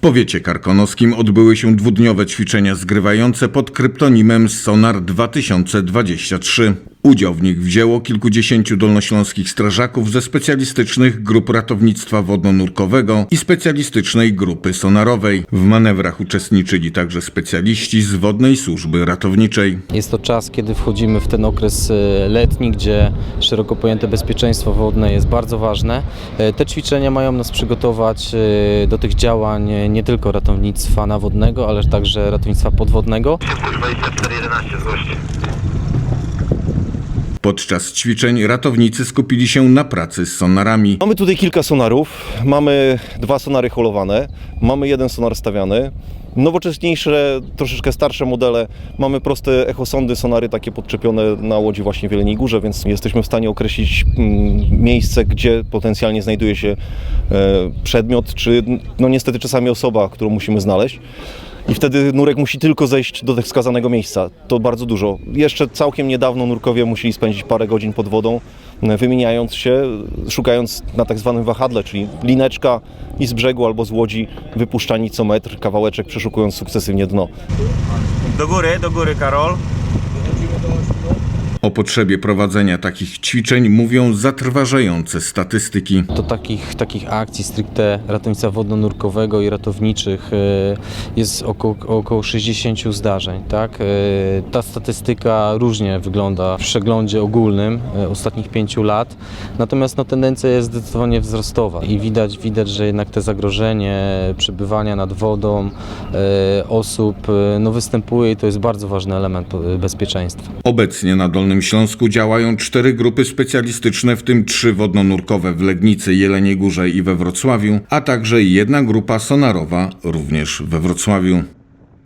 powiecie karkonoskim odbyły się dwudniowe ćwiczenia zgrywające pod kryptonimem Sonar 2023. Udział w nich wzięło kilkudziesięciu dolnośląskich strażaków ze specjalistycznych grup ratownictwa wodno-nurkowego i specjalistycznej grupy sonarowej. W manewrach uczestniczyli także specjaliści z Wodnej Służby Ratowniczej. Jest to czas, kiedy wchodzimy w ten okres e, letni, gdzie szeroko pojęte bezpieczeństwo wodne jest bardzo ważne. E, Te ćwiczenia mają nas przygotować e, do tych działań nie tylko ratownictwa nawodnego, ale także ratownictwa podwodnego. 2411 złości. Podczas ćwiczeń ratownicy skupili się na pracy z sonarami. Mamy tutaj kilka sonarów. Mamy dwa sonary holowane, mamy jeden sonar stawiany. Nowocześniejsze, troszeczkę starsze modele. Mamy proste echosondy, sonary takie podczepione na łodzi właśnie w Jeleniej Górze, więc jesteśmy w stanie określić mm, miejsce, gdzie potencjalnie znajduje się e, przedmiot, czy no niestety czasami osoba, którą musimy znaleźć. I wtedy nurek musi tylko zejść do wskazanego miejsca. To bardzo dużo. Jeszcze całkiem niedawno nurkowie musieli spędzić parę godzin pod wodą, e, wymieniając się, szukając na tak zwanym wahadle, czyli lineczka i z brzegu albo z łodzi wypuszczani co metr, kawałeczek przeszukując sukcesywnie dno. Do góry, do góry Karol. O potrzebie prowadzenia takich ćwiczeń mówią zatrważające statystyki. Do takich, takich akcji stricte ratownictwa wodno-nurkowego i ratowniczych e, jest około, około 60 zdarzeń. Tak? E, Ta statystyka różnie wygląda w przeglądzie ogólnym e, ostatnich pięciu lat, natomiast no, tendencja jest zdecydowanie wzrostowa i widać, widać, że jednak te zagrożenie przebywania nad wodą osób no, występuje i to jest bardzo ważny element bezpieczeństwa. Obecnie na Dolnym Śląsku działają cztery grupy specjalistyczne, w tym trzy wodno-nurkowe w Legnicy, Jeleniej Górze i we Wrocławiu, a także jedna grupa sonarowa również we Wrocławiu.